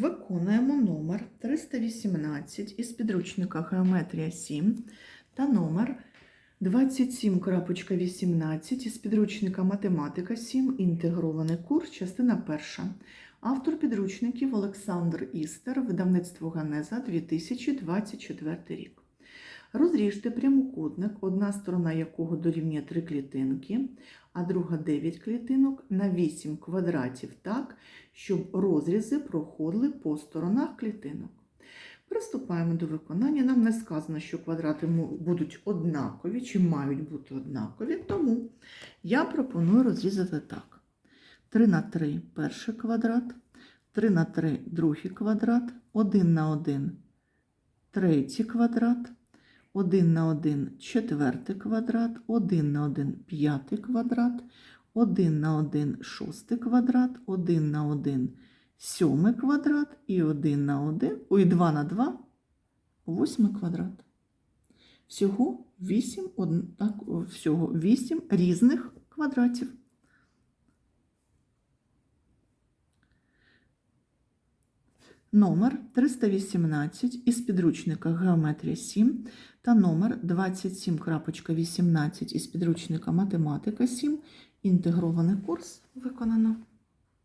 Виконуємо номер 318 із підручника Геометрія 7 та номер 27.18 із підручника Математика 7. Інтегрований курс, частина перша. Автор підручників Олександр Істер, видавництво Ганеза 2024 рік. Розріжте прямокутник, одна сторона якого дорівнює 3 клітинки, а друга 9 клітинок на 8 квадратів так, щоб розрізи проходили по сторонах клітинок. Приступаємо до виконання. Нам не сказано, що квадрати будуть однакові чи мають бути однакові, тому я пропоную розрізати так. 3 на 3 перший квадрат, 3 на 3 другий квадрат, 1 на 1 третій квадрат, 1 на 1 четвертий квадрат, 1 на 1 п'ятий квадрат, 1 на 1 шостий квадрат, 1 на 1 сьомий квадрат і 1 на 1, ой, 2 на 2 восьмий квадрат. Всього 8, так, всього 8 різних квадратів. Номер 318 із підручника Геометрія 7 та номер 27.18 із підручника Математика 7. Інтегрований курс виконано.